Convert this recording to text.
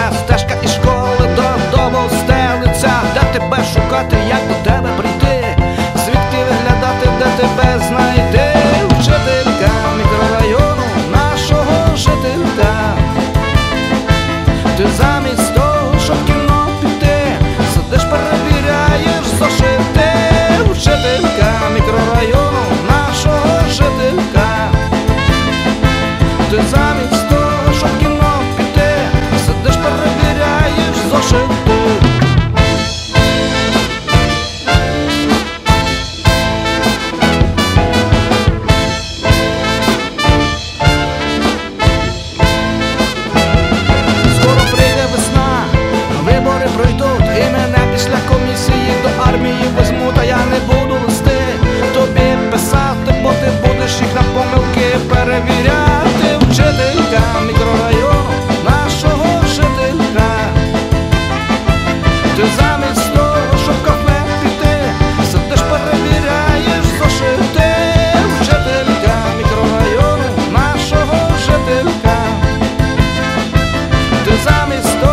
Це стежка і школи додому стелиться, де тебе шукати, як до тебе прийти, звідки виглядати, де тебе знайти, вчителька мікрорайону нашого жителька. Ти замість тут І мене після комісії до армії візьму, та я не буду листи тобі писати, бо ти будеш їх на помилки перевіряти. Вчителька мікрорайону нашого жителька. Ти замість того, щоб кафе піти, сидиш перевіряєш зошити. Вчителька мікрорайону нашого жителька. Ти замість того